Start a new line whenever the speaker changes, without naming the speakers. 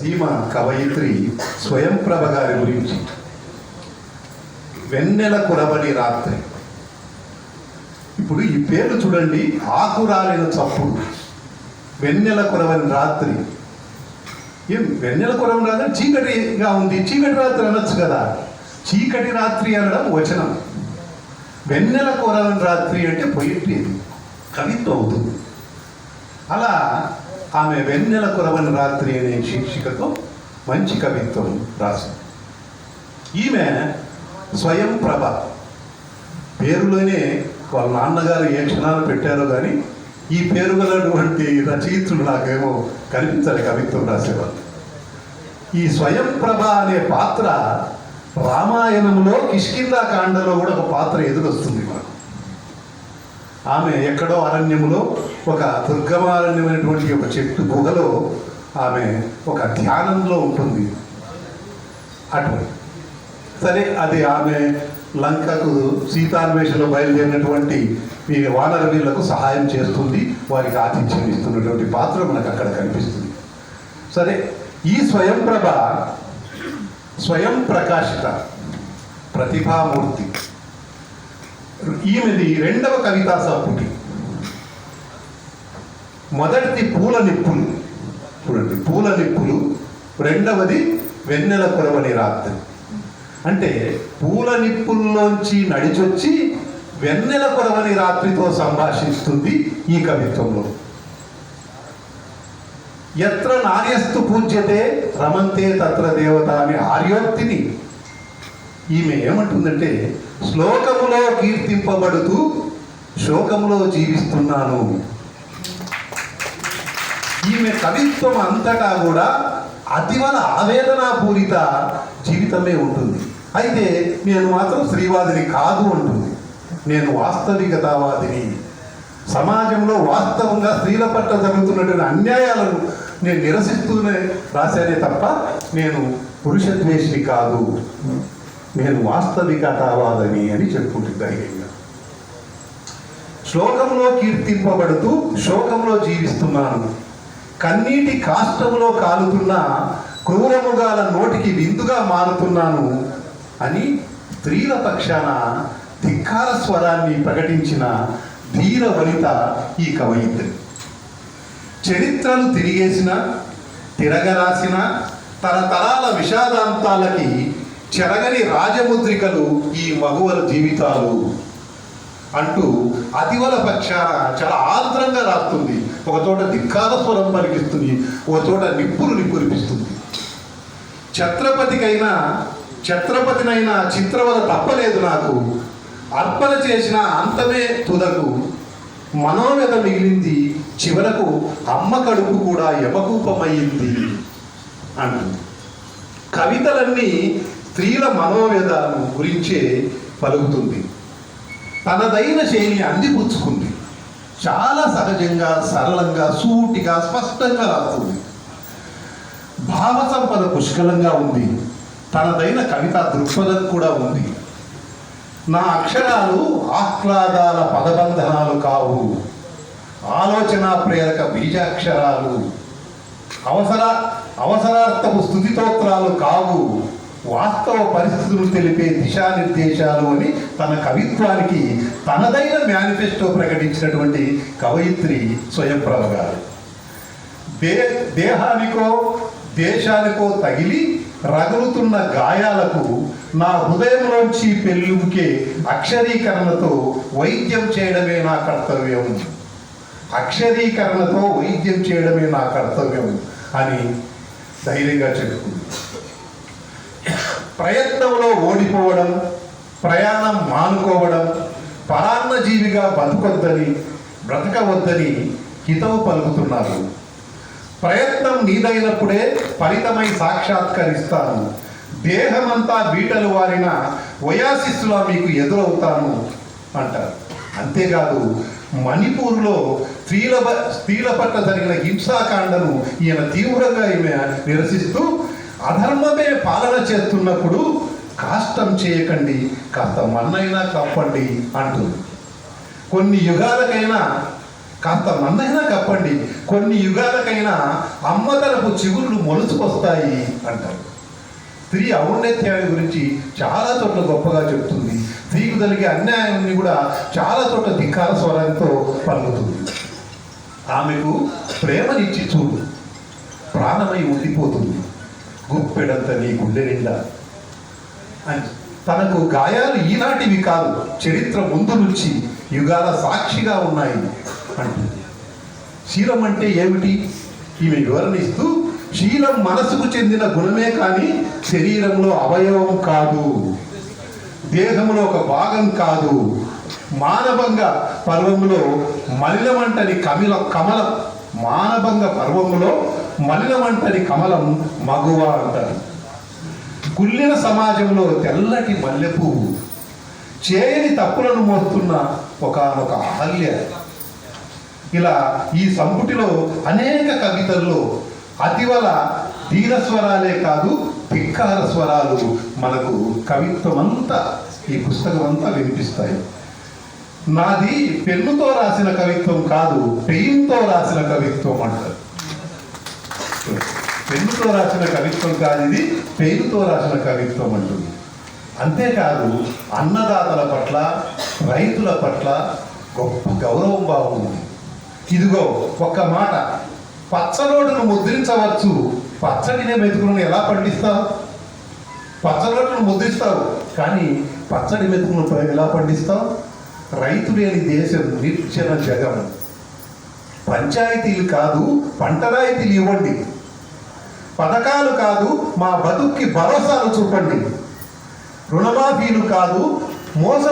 సీమ కవయిత్రి స్వయం ప్రభ గారి గురించి. వెన్నెల కురబడి రాత్రి. ఇప్పుడు ఈ పేరు చూడండి ఆకురాలిన చప్పుడు. వెన్నెల కురవని రాత్రి. ఏం వెన్నెల కురవని రాత్రి? చీకటిగా ఉంది. చీకటి రాత్రి అనొచ్చు కదా. చీకటి రాత్రి అనడం వచనం. వెన్నెల కురవని రాత్రి అంటే పొయిట్రీ. కవిత్వం అవుతుంది. అలా ఆమె వెన్నెల కురవని రాత్రి అనే శీర్షికతో మంచి కవిత్వం రాసింది. ఈమె స్వయం ప్రభ. పేరులోనే వాళ్ళ నాన్నగారు ఏ క్షణాలు పెట్టారో కానీ ఈ పేరు గలటువంటి రచయితులు నాకేమో కనిపించాలి కవిత్వం రాసేవాళ్ళు. ఈ స్వయం ప్రభ అనే పాత్ర రామాయణంలో కిష్కిందా కాండలో కూడా ఒక పాత్ర ఎదురొస్తుంది మనకు ఆమె ఎక్కడో అరణ్యములో ఒక దుర్గమారణ్యమైనటువంటి ఒక చెట్టు గుహలో ఆమె ఒక ధ్యానంలో ఉంటుంది. అటు సరే అది ఆమె లంకకు సీతాన్వేషణలో బయలుదేరినటువంటి ఈ వానర వీళ్ళకు సహాయం చేస్తుంది వారికి ఆతిథ్యం ఇస్తున్నటువంటి పాత్ర మనకు అక్కడ కనిపిస్తుంది. సరే ఈ స్వయం ప్రభ స్వయం ప్రకాశిత ప్రతిభామూర్తి ఈమెది రెండవ కవితా సాపుటి. మొదటిది పూల నిప్పులు. చూడండి పూల నిప్పులు. రెండవది వెన్నెల కొరవని రాత్రి. అంటే పూల నిప్పుల్లోంచి నడిచొచ్చి వెన్నెల కొరవని రాత్రితో సంభాషిస్తుంది ఈ కవిత్వంలో. ఎత్ర నార్యస్తు పూజ్యతే రమంతే తత్ర దేవత అనే ఆర్యోక్తిని ఈమె ఏమంటుందంటే శ్లోకములో కీర్తింపబడుతూ శోకములో జీవిస్తున్నాను. ఈమె కవిత్వం అంతటా కూడా అతివల ఆవేదనాపూరిత జీవితమే ఉంటుంది. అయితే నేను మాత్రం స్త్రీవాదిని కాదు అంటుంది. నేను వాస్తవికతావాదిని. సమాజంలో వాస్తవంగా స్త్రీల పట్ల జరుగుతున్నటువంటి అన్యాయాలను నేను నిరసిస్తూనే రాశానే తప్ప నేను పురుషద్వేషిని కాదు. నేను వాస్తవికతావాదని అని చెప్పుకుంటుంది ధైర్యంగా శ్లోకంలో కీర్తింపబడుతూ శోకంలో జీవిస్తున్నాను. కన్నీటి కాష్టములో కాలుతున్న క్రూరముగాల నోటికి విందుగా మారుతున్నాను అని స్త్రీల పక్షాన ధిక్కార స్వరాన్ని ప్రకటించిన ధీర వనిత ఈ కవయిత్రి. చరిత్రను తిరిగేసిన తిరగరాసిన తరతరాల విషాదాంతాలకి చెరగని రాజముద్రికలు ఈ మగువల జీవితాలు అంటూ అతివల పక్షాన చాలా ఆర్ద్రంగా రాస్తుంది. ఒక చోట ధిక్కార స్వరం పలికిస్తుంది ఒక చోట నిప్పులు నిప్పురిపిస్తుంది ఛత్రపతికైనా ఛత్రపతినైనా చిత్రవద తప్పలేదు నాకు. అర్పణ చేసిన అంతమే తుదకు. మనోవ్యత మిగిలింది. చివరకు అమ్మ కడుపు కూడా యమకూపమయ్యింది. అంటుంది. కవితలన్నీ స్త్రీల మనోవేదాలను గురించే పలుకుతుంది. తనదైన శైలి అందిపుచ్చుకుంది. చాలా సహజంగా సరళంగా సూటిగా స్పష్టంగా రాస్తుంది. భావ సంపద పుష్కలంగా ఉంది. తనదైన కవిత దృక్పథం కూడా ఉంది. నా అక్షరాలు ఆహ్లాదాల పదబంధనాలు కావు. ఆలోచన ప్రేరక బీజాక్షరాలు. అవసర అవసరార్థపు స్థుతితోత్రాలు కావు. వాస్తవ పరిస్థితులు తెలిపే దిశానిర్దేశాలు అని తన కవిత్వానికి తనదైన మేనిఫెస్టో ప్రకటించినటువంటి కవయిత్రి స్వయంప్రభ గారు. దే దేహానికో దేశానికో తగిలి రగులుతున్న గాయాలకు నా హృదయంలోంచి పెళ్ళుకే అక్షరీకరణతో వైద్యం చేయడమే నా కర్తవ్యం. అక్షరీకరణతో వైద్యం చేయడమే నా కర్తవ్యం అని ధైర్యంగా చెప్పుకుంది. ప్రయత్నంలో ఓడిపోవడం ప్రయాణం మానుకోవడం పరాన్నజీవిగా బతకొద్దని బ్రతకవద్దని హితవు పలుకుతున్నారు. ప్రయత్నం నీదైనప్పుడే ఫలితమై సాక్షాత్కరిస్తాను. దేహమంతా బీటలు వారిన ఒయాసిస్సులా మీకు ఎదురవుతాను అంటారు. అంతేకాదు మణిపూర్లో స్త్రీల స్త్రీల పట్ల జరిగిన హింసాకాండను ఈయన తీవ్రంగా ఈమె నిరసిస్తూ అధర్మమే పాలన చేస్తున్నప్పుడు కాష్టం చేయకండి కాస్త మన్నైనా కప్పండి అంటుంది. కొన్ని యుగాలకైనా కాస్త మన్నైనా కప్పండి కొన్ని యుగాలకైనా అమ్మ తరపు చిగుళ్ళు మొలుచుకొస్తాయి అంటారు. స్త్రీ ఔన్నత్యాన్ని గురించి చాలా చోట్ల గొప్పగా చెప్తుంది. స్త్రీకు జరిగే అన్యాయాన్ని కూడా చాలా చోట్ల ధిక్కార స్వరంతో పలుకుతుంది. ఆమెకు ప్రేమనిచ్చి చూడు ప్రాణమై ఉండిపోతుంది. గుప్పెడంత నీ గుండె నిండా? అని తనకు గాయాలు ఈనాటివి కాదు చరిత్ర ముందు నుంచి యుగాల సాక్షిగా ఉన్నాయి అంటుంది. శీలం అంటే ఏమిటి? ఈమె వివరణిస్తూ శీలం మనసుకు చెందిన గుణమే కానీ శరీరంలో అవయవం కాదు దేహంలో ఒక భాగం కాదు. మానవంగా పర్వంలో మలినమంటని కమిల కమలం మానభంగ పర్వములో మలినమంటని కమలం మగువ అంటారు కుళ్ళిన సమాజంలో తెల్లటి మల్లెపువ్వు చేయని తప్పులను మోస్తున్న ఒకనొక అహల్య. ఇలా ఈ సంపుటిలో అనేక కవితల్లో అతివల దీనస్వరాలే కాదు ధిక్కార స్వరాలు మనకు కవిత్వం అంతా ఈ పుస్తకం అంతా వినిపిస్తాయి. నాది పెన్నుతో రాసిన కవిత్వం కాదు పెయిన్తో రాసిన కవిత్వం అంటారు. పెన్నుతో రాసిన కవిత్వం కాదు ఇది పెయిన్తో రాసిన కవిత్వం అంటుంది. అంతేకాదు అన్నదాతల పట్ల రైతుల పట్ల గొప్ప గౌరవం బాగుంది ఇదిగో ఒక్క మాట పచ్చరోడ్డును ముద్రించవచ్చు. పచ్చడినే మెతుకులను ఎలా పండిస్తావు? పచ్చరోడ్డును ముద్రిస్తావు కానీ పచ్చడి మెతుకులను ఎలా పండిస్తావు? రైతు లేని దేశం నిర్చన జగం. పంచాయతీలు కాదు పంట రాయితీలు ఇవ్వండి. పథకాలు కాదు మా బతుక్కి భరోసాలు చూపండి. రుణమాఫీలు కాదు మోస